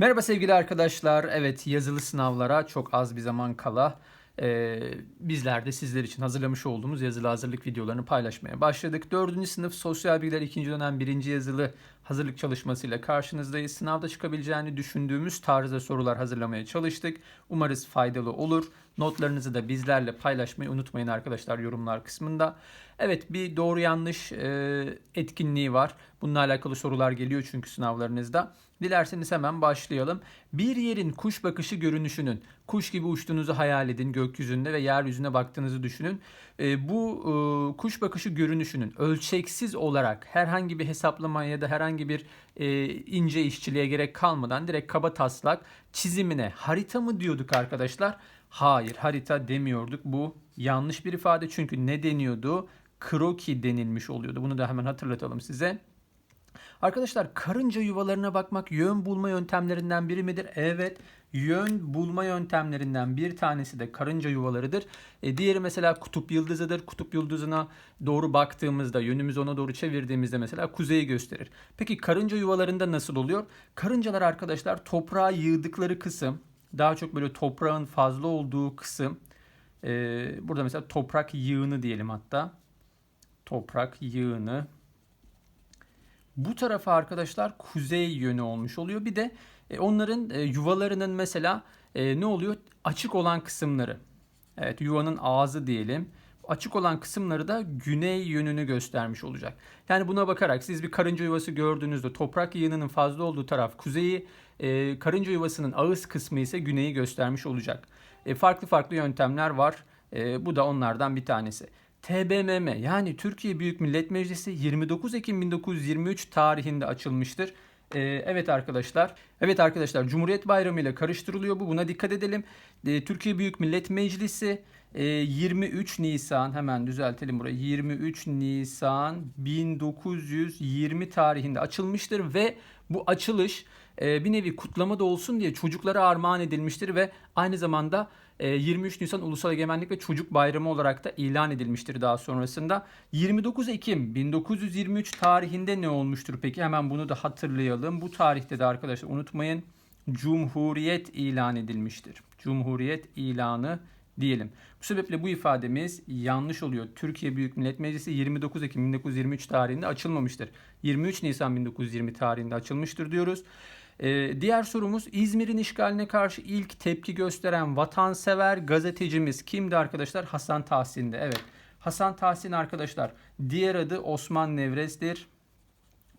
Merhaba sevgili arkadaşlar. Evet yazılı sınavlara çok az bir zaman kala e, bizler de sizler için hazırlamış olduğumuz yazılı hazırlık videolarını paylaşmaya başladık. 4. sınıf sosyal bilgiler 2. dönem 1. yazılı hazırlık çalışmasıyla karşınızdayız. Sınavda çıkabileceğini düşündüğümüz tarzda sorular hazırlamaya çalıştık. Umarız faydalı olur. Notlarınızı da bizlerle paylaşmayı unutmayın arkadaşlar yorumlar kısmında. Evet bir doğru yanlış e, etkinliği var. Bununla alakalı sorular geliyor çünkü sınavlarınızda. Dilerseniz hemen başlayalım. Bir yerin kuş bakışı görünüşünün kuş gibi uçtuğunuzu hayal edin gökyüzünde ve yeryüzüne baktığınızı düşünün. E, bu e, kuş bakışı görünüşünün ölçeksiz olarak herhangi bir hesaplamaya ya da herhangi bir e, ince işçiliğe gerek kalmadan direkt kaba taslak çizimine harita mı diyorduk arkadaşlar? Hayır harita demiyorduk. Bu yanlış bir ifade çünkü ne deniyordu? Kroki denilmiş oluyordu. Bunu da hemen hatırlatalım size. Arkadaşlar karınca yuvalarına bakmak yön bulma yöntemlerinden biri midir? Evet. Yön bulma yöntemlerinden bir tanesi de karınca yuvalarıdır. E, diğeri mesela kutup yıldızıdır. Kutup yıldızına doğru baktığımızda, yönümüzü ona doğru çevirdiğimizde mesela kuzeyi gösterir. Peki karınca yuvalarında nasıl oluyor? Karıncalar arkadaşlar toprağa yığdıkları kısım, daha çok böyle toprağın fazla olduğu kısım, e, burada mesela toprak yığını diyelim hatta. Toprak yığını bu tarafa arkadaşlar kuzey yönü olmuş oluyor. Bir de e, onların e, yuvalarının mesela e, ne oluyor? Açık olan kısımları. Evet yuvanın ağzı diyelim. Açık olan kısımları da güney yönünü göstermiş olacak. Yani buna bakarak siz bir karınca yuvası gördüğünüzde toprak yığınının fazla olduğu taraf kuzeyi, karınca yuvasının ağız kısmı ise güneyi göstermiş olacak. farklı farklı yöntemler var. bu da onlardan bir tanesi. TBMM yani Türkiye Büyük Millet Meclisi 29 Ekim 1923 tarihinde açılmıştır. Ee, evet arkadaşlar. Evet arkadaşlar Cumhuriyet Bayramı ile karıştırılıyor bu. Buna dikkat edelim. Ee, Türkiye Büyük Millet Meclisi e, 23 Nisan hemen düzeltelim burayı. 23 Nisan 1920 tarihinde açılmıştır ve bu açılış e, bir nevi kutlama da olsun diye çocuklara armağan edilmiştir ve aynı zamanda 23 e, Nisan Ulusal Egemenlik ve Çocuk Bayramı olarak da ilan edilmiştir daha sonrasında. 29 Ekim 1923 tarihinde ne olmuştur peki? Hemen bunu da hatırlayalım. Bu tarihte de arkadaşlar unutmayın Cumhuriyet ilan edilmiştir. Cumhuriyet ilanı diyelim. Bu sebeple bu ifademiz yanlış oluyor. Türkiye Büyük Millet Meclisi 29 Ekim 1923 tarihinde açılmamıştır. 23 Nisan 1920 tarihinde açılmıştır diyoruz. Ee, diğer sorumuz İzmir'in işgaline karşı ilk tepki gösteren vatansever gazetecimiz kimdi arkadaşlar? Hasan Tahsin'di. Evet. Hasan Tahsin arkadaşlar diğer adı Osman Nevres'tir.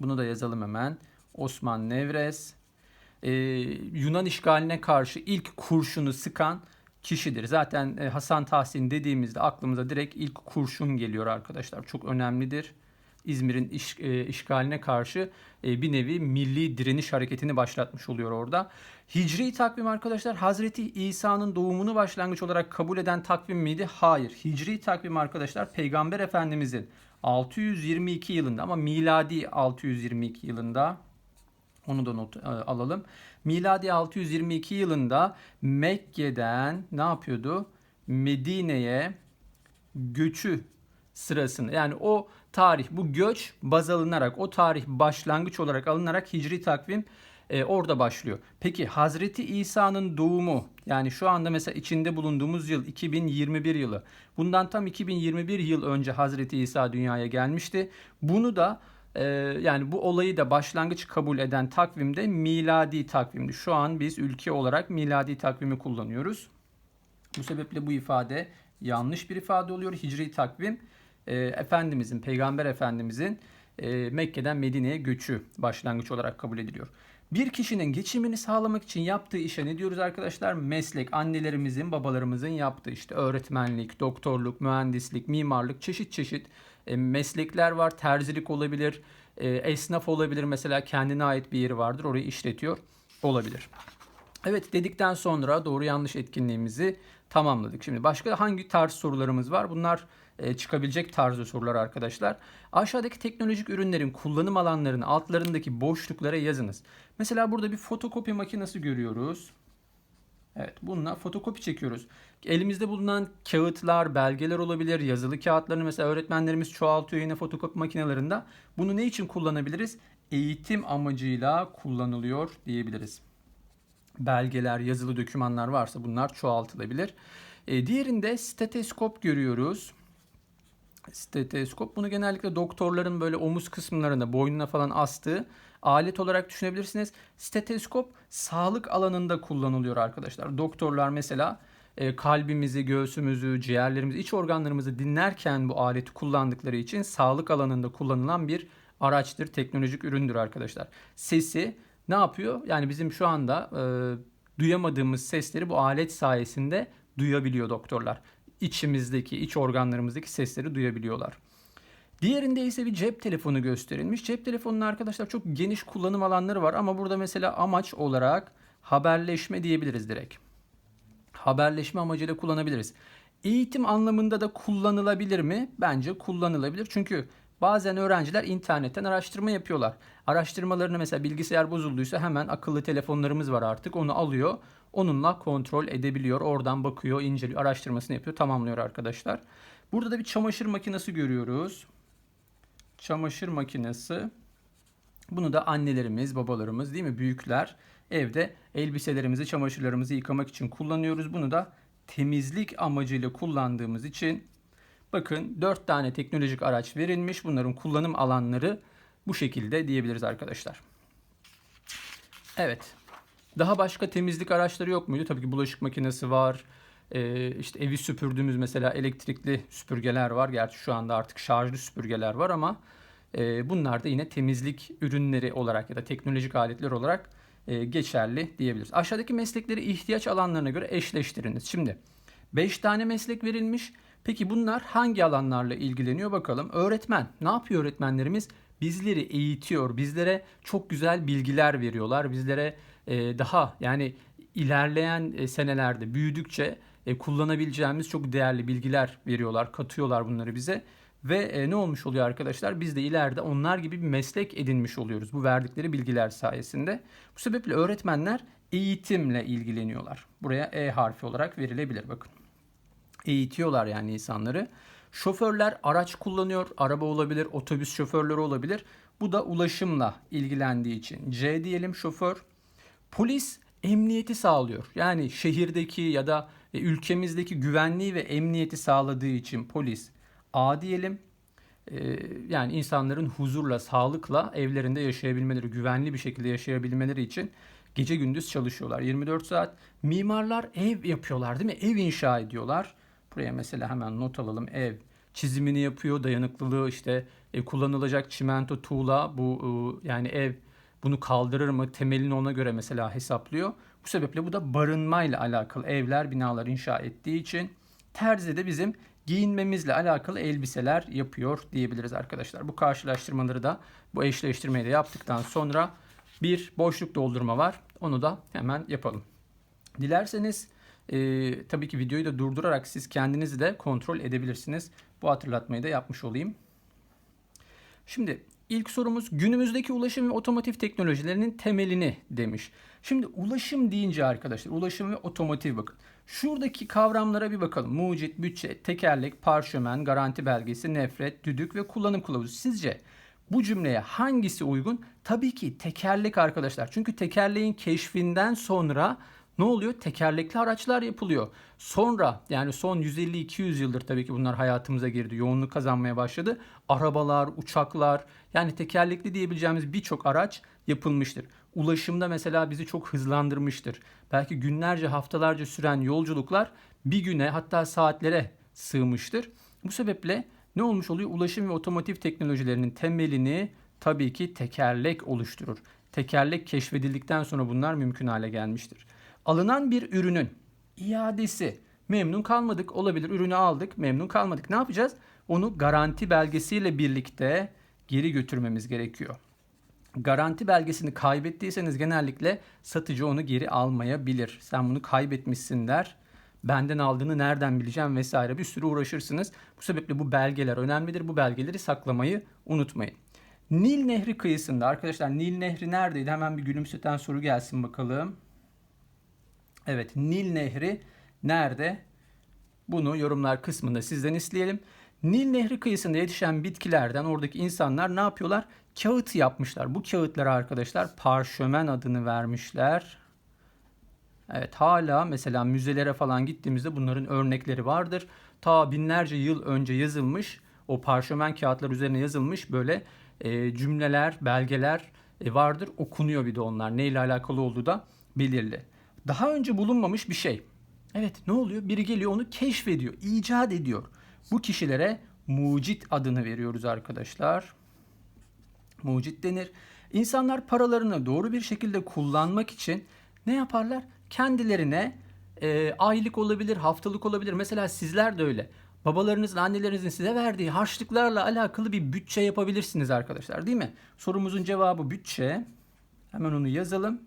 Bunu da yazalım hemen. Osman Nevres. Ee, Yunan işgaline karşı ilk kurşunu sıkan kişidir. Zaten e, Hasan Tahsin dediğimizde aklımıza direkt ilk kurşun geliyor arkadaşlar. Çok önemlidir. İzmir'in iş, e, işgaline karşı e, bir nevi milli direniş hareketini başlatmış oluyor orada. Hicri takvim arkadaşlar Hazreti İsa'nın doğumunu başlangıç olarak kabul eden takvim miydi? Hayır. Hicri takvim arkadaşlar Peygamber Efendimizin 622 yılında ama miladi 622 yılında onu da not e, alalım. Miladi 622 yılında Mekke'den ne yapıyordu? Medine'ye göçü sırasında yani o tarih bu göç baz alınarak o tarih başlangıç olarak alınarak hicri takvim e, orada başlıyor. Peki Hazreti İsa'nın doğumu yani şu anda mesela içinde bulunduğumuz yıl 2021 yılı. Bundan tam 2021 yıl önce Hazreti İsa dünyaya gelmişti. Bunu da e, yani bu olayı da başlangıç kabul eden takvimde miladi takvimdi. Şu an biz ülke olarak miladi takvimi kullanıyoruz. Bu sebeple bu ifade yanlış bir ifade oluyor. Hicri takvim e, Efendimizin, Peygamber Efendimizin e, Mekke'den Medine'ye göçü başlangıç olarak kabul ediliyor. Bir kişinin geçimini sağlamak için yaptığı işe ne diyoruz arkadaşlar? Meslek, annelerimizin, babalarımızın yaptığı işte öğretmenlik, doktorluk, mühendislik, mimarlık, çeşit çeşit e, meslekler var. Terzilik olabilir, e, esnaf olabilir mesela kendine ait bir yeri vardır orayı işletiyor olabilir. Evet dedikten sonra doğru yanlış etkinliğimizi tamamladık. Şimdi başka hangi tarz sorularımız var? Bunlar e, çıkabilecek tarzda sorular arkadaşlar. Aşağıdaki teknolojik ürünlerin kullanım alanlarının altlarındaki boşluklara yazınız. Mesela burada bir fotokopi makinesi görüyoruz. Evet bununla fotokopi çekiyoruz. Elimizde bulunan kağıtlar, belgeler olabilir. Yazılı kağıtlarını mesela öğretmenlerimiz çoğaltıyor yine fotokopi makinelerinde. Bunu ne için kullanabiliriz? Eğitim amacıyla kullanılıyor diyebiliriz. belgeler, yazılı dokümanlar varsa bunlar çoğaltılabilir. E, diğerinde steteskop görüyoruz. Steteskop bunu genellikle doktorların böyle omuz kısımlarına, boynuna falan astığı alet olarak düşünebilirsiniz. Steteskop sağlık alanında kullanılıyor arkadaşlar. Doktorlar mesela e, kalbimizi, göğsümüzü, ciğerlerimizi, iç organlarımızı dinlerken bu aleti kullandıkları için sağlık alanında kullanılan bir araçtır, teknolojik üründür arkadaşlar. Sesi ne yapıyor? Yani bizim şu anda e, duyamadığımız sesleri bu alet sayesinde duyabiliyor doktorlar. İçimizdeki, iç organlarımızdaki sesleri duyabiliyorlar. Diğerinde ise bir cep telefonu gösterilmiş. Cep telefonunun arkadaşlar çok geniş kullanım alanları var ama burada mesela amaç olarak haberleşme diyebiliriz direkt. Haberleşme amacıyla kullanabiliriz. Eğitim anlamında da kullanılabilir mi? Bence kullanılabilir. Çünkü bazen öğrenciler internetten araştırma yapıyorlar. Araştırmalarını mesela bilgisayar bozulduysa hemen akıllı telefonlarımız var artık. Onu alıyor. Onunla kontrol edebiliyor. Oradan bakıyor, inceliyor, araştırmasını yapıyor, tamamlıyor arkadaşlar. Burada da bir çamaşır makinesi görüyoruz çamaşır makinesi. Bunu da annelerimiz, babalarımız değil mi? Büyükler evde elbiselerimizi, çamaşırlarımızı yıkamak için kullanıyoruz. Bunu da temizlik amacıyla kullandığımız için bakın 4 tane teknolojik araç verilmiş. Bunların kullanım alanları bu şekilde diyebiliriz arkadaşlar. Evet. Daha başka temizlik araçları yok muydu? Tabii ki bulaşık makinesi var. Ee, işte evi süpürdüğümüz mesela elektrikli süpürgeler var. Gerçi şu anda artık şarjlı süpürgeler var ama e, bunlar da yine temizlik ürünleri olarak ya da teknolojik aletler olarak e, geçerli diyebiliriz. Aşağıdaki meslekleri ihtiyaç alanlarına göre eşleştiriniz. Şimdi 5 tane meslek verilmiş. Peki bunlar hangi alanlarla ilgileniyor bakalım. Öğretmen. Ne yapıyor öğretmenlerimiz? Bizleri eğitiyor. Bizlere çok güzel bilgiler veriyorlar. Bizlere e, daha yani ilerleyen e, senelerde büyüdükçe e, kullanabileceğimiz çok değerli bilgiler veriyorlar, katıyorlar bunları bize. Ve e, ne olmuş oluyor arkadaşlar? Biz de ileride onlar gibi bir meslek edinmiş oluyoruz bu verdikleri bilgiler sayesinde. Bu sebeple öğretmenler eğitimle ilgileniyorlar. Buraya E harfi olarak verilebilir bakın. Eğitiyorlar yani insanları. Şoförler araç kullanıyor. Araba olabilir, otobüs şoförleri olabilir. Bu da ulaşımla ilgilendiği için. C diyelim şoför. Polis emniyeti sağlıyor. Yani şehirdeki ya da e, ülkemizdeki güvenliği ve emniyeti sağladığı için polis A diyelim. E, yani insanların huzurla, sağlıkla evlerinde yaşayabilmeleri, güvenli bir şekilde yaşayabilmeleri için gece gündüz çalışıyorlar. 24 saat. Mimarlar ev yapıyorlar değil mi? Ev inşa ediyorlar. Buraya mesela hemen not alalım. Ev çizimini yapıyor, dayanıklılığı işte e, kullanılacak çimento, tuğla bu yani ev bunu kaldırır mı? Temelini ona göre mesela hesaplıyor. Bu sebeple bu da barınmayla alakalı evler, binalar inşa ettiği için terzi de bizim giyinmemizle alakalı elbiseler yapıyor diyebiliriz arkadaşlar. Bu karşılaştırmaları da bu eşleştirmeyi de yaptıktan sonra bir boşluk doldurma var. Onu da hemen yapalım. Dilerseniz e, tabii ki videoyu da durdurarak siz kendinizi de kontrol edebilirsiniz. Bu hatırlatmayı da yapmış olayım. Şimdi İlk sorumuz günümüzdeki ulaşım ve otomotiv teknolojilerinin temelini demiş. Şimdi ulaşım deyince arkadaşlar ulaşım ve otomotiv bakın. Şuradaki kavramlara bir bakalım. Mucit, bütçe, tekerlek, parşömen, garanti belgesi, nefret, düdük ve kullanım kılavuzu. Sizce bu cümleye hangisi uygun? Tabii ki tekerlek arkadaşlar. Çünkü tekerleğin keşfinden sonra ne oluyor? Tekerlekli araçlar yapılıyor. Sonra yani son 150-200 yıldır tabii ki bunlar hayatımıza girdi. Yoğunluk kazanmaya başladı. Arabalar, uçaklar yani tekerlekli diyebileceğimiz birçok araç yapılmıştır. Ulaşımda mesela bizi çok hızlandırmıştır. Belki günlerce, haftalarca süren yolculuklar bir güne hatta saatlere sığmıştır. Bu sebeple ne olmuş oluyor? Ulaşım ve otomotiv teknolojilerinin temelini tabii ki tekerlek oluşturur. Tekerlek keşfedildikten sonra bunlar mümkün hale gelmiştir. Alınan bir ürünün iadesi memnun kalmadık olabilir ürünü aldık memnun kalmadık ne yapacağız? Onu garanti belgesiyle birlikte geri götürmemiz gerekiyor. Garanti belgesini kaybettiyseniz genellikle satıcı onu geri almayabilir. Sen bunu kaybetmişsin der. Benden aldığını nereden bileceğim vesaire bir sürü uğraşırsınız. Bu sebeple bu belgeler önemlidir. Bu belgeleri saklamayı unutmayın. Nil Nehri kıyısında arkadaşlar Nil Nehri neredeydi? Hemen bir gülümseten soru gelsin bakalım. Evet Nil Nehri nerede? Bunu yorumlar kısmında sizden isteyelim. Nil Nehri kıyısında yetişen bitkilerden oradaki insanlar ne yapıyorlar? Kağıt yapmışlar. Bu kağıtlara arkadaşlar parşömen adını vermişler. Evet hala mesela müzelere falan gittiğimizde bunların örnekleri vardır. Ta binlerce yıl önce yazılmış o parşömen kağıtlar üzerine yazılmış böyle e, cümleler, belgeler e, vardır. Okunuyor bir de onlar. Neyle alakalı olduğu da belirli. Daha önce bulunmamış bir şey. Evet ne oluyor? Biri geliyor onu keşfediyor, icat ediyor. Bu kişilere mucit adını veriyoruz arkadaşlar. Mucit denir. İnsanlar paralarını doğru bir şekilde kullanmak için ne yaparlar? Kendilerine e, aylık olabilir, haftalık olabilir. Mesela sizler de öyle. Babalarınızın, annelerinizin size verdiği harçlıklarla alakalı bir bütçe yapabilirsiniz arkadaşlar değil mi? Sorumuzun cevabı bütçe. Hemen onu yazalım.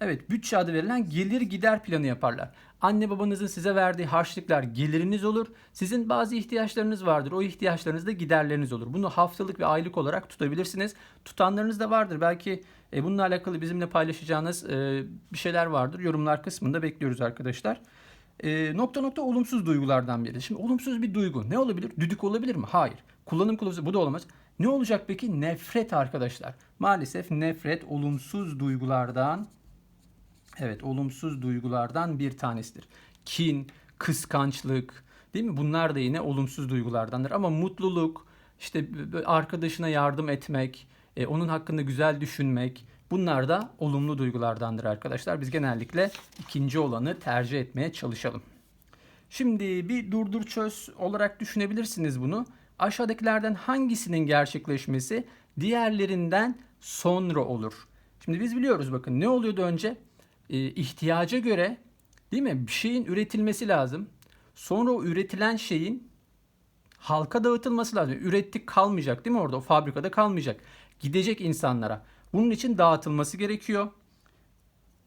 Evet bütçe adı verilen gelir gider planı yaparlar. Anne babanızın size verdiği harçlıklar geliriniz olur. Sizin bazı ihtiyaçlarınız vardır. O ihtiyaçlarınız da giderleriniz olur. Bunu haftalık ve aylık olarak tutabilirsiniz. Tutanlarınız da vardır. Belki e, bununla alakalı bizimle paylaşacağınız e, bir şeyler vardır. Yorumlar kısmında bekliyoruz arkadaşlar. E, nokta nokta olumsuz duygulardan biri. Şimdi olumsuz bir duygu ne olabilir? Düdük olabilir mi? Hayır. Kullanım kılavuzu bu da olamaz. Ne olacak peki? Nefret arkadaşlar. Maalesef nefret olumsuz duygulardan Evet, olumsuz duygulardan bir tanesidir. Kin, kıskançlık, değil mi? Bunlar da yine olumsuz duygulardandır. Ama mutluluk, işte arkadaşına yardım etmek, e, onun hakkında güzel düşünmek, bunlar da olumlu duygulardandır arkadaşlar. Biz genellikle ikinci olanı tercih etmeye çalışalım. Şimdi bir durdur çöz olarak düşünebilirsiniz bunu. Aşağıdakilerden hangisinin gerçekleşmesi diğerlerinden sonra olur? Şimdi biz biliyoruz bakın ne oluyordu önce? E, ihtiyaca göre değil mi bir şeyin üretilmesi lazım. Sonra o üretilen şeyin halka dağıtılması lazım. Ürettik kalmayacak değil mi orada? O fabrikada kalmayacak. Gidecek insanlara. Bunun için dağıtılması gerekiyor.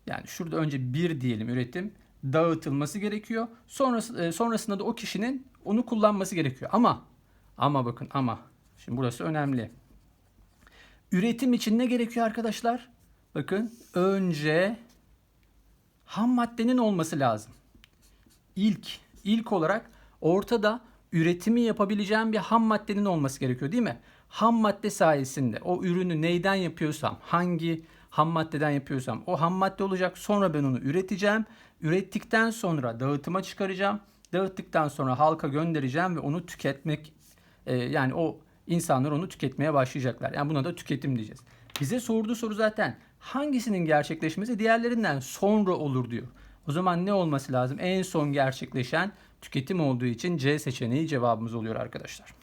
Yani şurada önce bir diyelim üretim dağıtılması gerekiyor. Sonrası, e, sonrasında da o kişinin onu kullanması gerekiyor. Ama ama bakın ama şimdi burası önemli. Üretim için ne gerekiyor arkadaşlar? Bakın önce ham maddenin olması lazım. İlk, ilk olarak ortada üretimi yapabileceğim bir ham maddenin olması gerekiyor değil mi? Ham madde sayesinde o ürünü neyden yapıyorsam, hangi ham maddeden yapıyorsam o ham madde olacak. Sonra ben onu üreteceğim. Ürettikten sonra dağıtıma çıkaracağım. Dağıttıktan sonra halka göndereceğim ve onu tüketmek e, yani o insanlar onu tüketmeye başlayacaklar. Yani buna da tüketim diyeceğiz. Bize sorduğu soru zaten hangisinin gerçekleşmesi diğerlerinden sonra olur diyor. O zaman ne olması lazım? En son gerçekleşen tüketim olduğu için C seçeneği cevabımız oluyor arkadaşlar.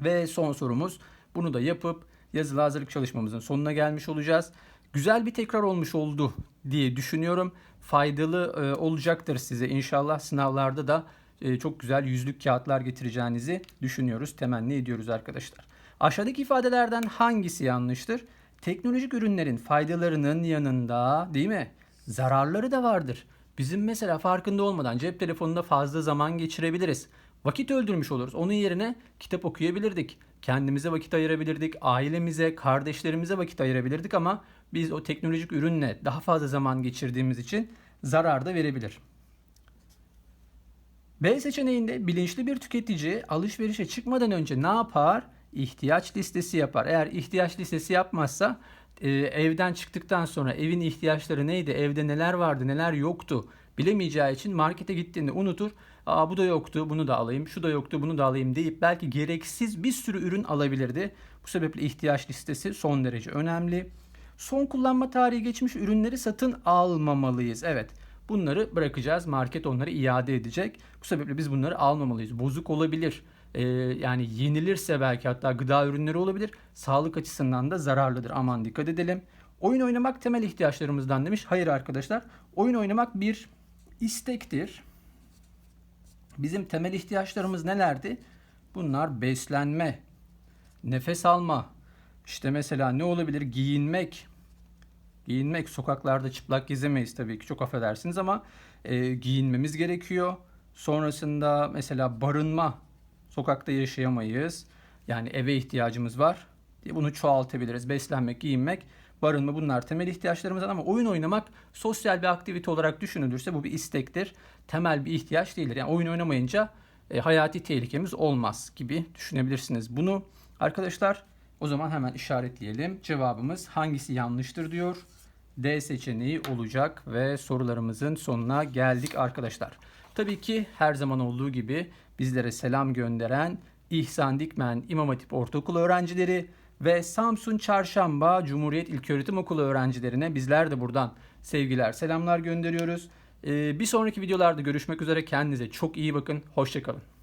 Ve son sorumuz bunu da yapıp yazılı hazırlık çalışmamızın sonuna gelmiş olacağız. Güzel bir tekrar olmuş oldu diye düşünüyorum. Faydalı e, olacaktır size inşallah sınavlarda da e, çok güzel yüzlük kağıtlar getireceğinizi düşünüyoruz, temenni ediyoruz arkadaşlar. Aşağıdaki ifadelerden hangisi yanlıştır? Teknolojik ürünlerin faydalarının yanında değil mi? Zararları da vardır. Bizim mesela farkında olmadan cep telefonunda fazla zaman geçirebiliriz. Vakit öldürmüş oluruz. Onun yerine kitap okuyabilirdik. Kendimize vakit ayırabilirdik. Ailemize, kardeşlerimize vakit ayırabilirdik ama biz o teknolojik ürünle daha fazla zaman geçirdiğimiz için zarar da verebilir. B seçeneğinde bilinçli bir tüketici alışverişe çıkmadan önce ne yapar? İhtiyaç listesi yapar. Eğer ihtiyaç listesi yapmazsa e, evden çıktıktan sonra evin ihtiyaçları neydi, evde neler vardı, neler yoktu bilemeyeceği için markete gittiğinde unutur. Aa bu da yoktu, bunu da alayım, şu da yoktu, bunu da alayım deyip belki gereksiz bir sürü ürün alabilirdi. Bu sebeple ihtiyaç listesi son derece önemli. Son kullanma tarihi geçmiş ürünleri satın almamalıyız. Evet. Bunları bırakacağız. Market onları iade edecek. Bu sebeple biz bunları almamalıyız. Bozuk olabilir e, yani yenilirse belki hatta gıda ürünleri olabilir. Sağlık açısından da zararlıdır. Aman dikkat edelim. Oyun oynamak temel ihtiyaçlarımızdan demiş. Hayır arkadaşlar. Oyun oynamak bir istektir. Bizim temel ihtiyaçlarımız nelerdi? Bunlar beslenme, nefes alma, işte mesela ne olabilir? Giyinmek. Giyinmek, sokaklarda çıplak gezemeyiz tabii ki çok affedersiniz ama e, giyinmemiz gerekiyor. Sonrasında mesela barınma, Sokakta yaşayamayız. Yani eve ihtiyacımız var. Bunu çoğaltabiliriz. Beslenmek, giyinmek, barınma bunlar temel ihtiyaçlarımız ama oyun oynamak sosyal bir aktivite olarak düşünülürse bu bir istektir. Temel bir ihtiyaç değildir. Yani oyun oynamayınca e, hayati tehlikemiz olmaz gibi düşünebilirsiniz. Bunu arkadaşlar o zaman hemen işaretleyelim. Cevabımız hangisi yanlıştır diyor. D seçeneği olacak ve sorularımızın sonuna geldik arkadaşlar. Tabii ki her zaman olduğu gibi bizlere selam gönderen İhsan Dikmen İmam Hatip Ortaokulu öğrencileri ve Samsun Çarşamba Cumhuriyet İlköğretim Okulu öğrencilerine bizler de buradan sevgiler, selamlar gönderiyoruz. Ee, bir sonraki videolarda görüşmek üzere. Kendinize çok iyi bakın. Hoşçakalın.